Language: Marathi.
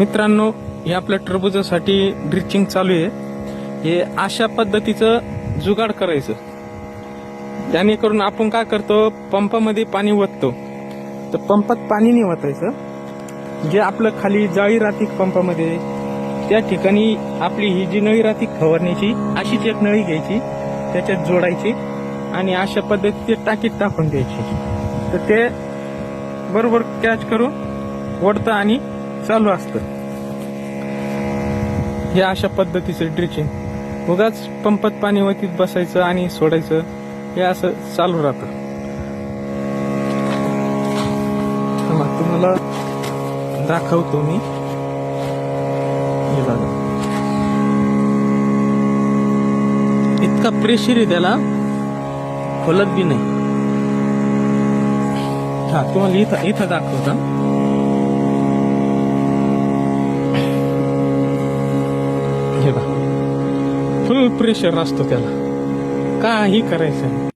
मित्रांनो हे आपल्या टरबुजासाठी ड्रिचिंग चालू आहे. हे अशा पद्धतीचं जुगाड करायचं. जेणेकरून आपण काय करतो पंपामध्ये पाणी ओततो. तर पंपात पाणी नाही ओतायचं. जे आपलं खाली जाळी राहते पंपामध्ये त्या ठिकाणी आपली ही जी नळी राहते फवारण्याची अशीच एक नळी घ्यायची त्याच्यात जोडायची आणि अशा पद्धतीचे टाकीत टाकून द्यायची. तर ते बरोबर कॅच करून ओढतं आणि चालू असतं. हे अशा पद्धतीचं ड्रिचिंग उगाच पंपात पाणी वतीत बसायचं आणि सोडायचं हे असं चालू राहतं. तुम्हाला दाखवतो मी. हे बघा. इतका प्रेशर आहे त्याला. खोलत बी नाही. हा तुम्हाला इथं इथं दाखवता. फुल प्रेशर असतो त्याला. काही करायचं नाही.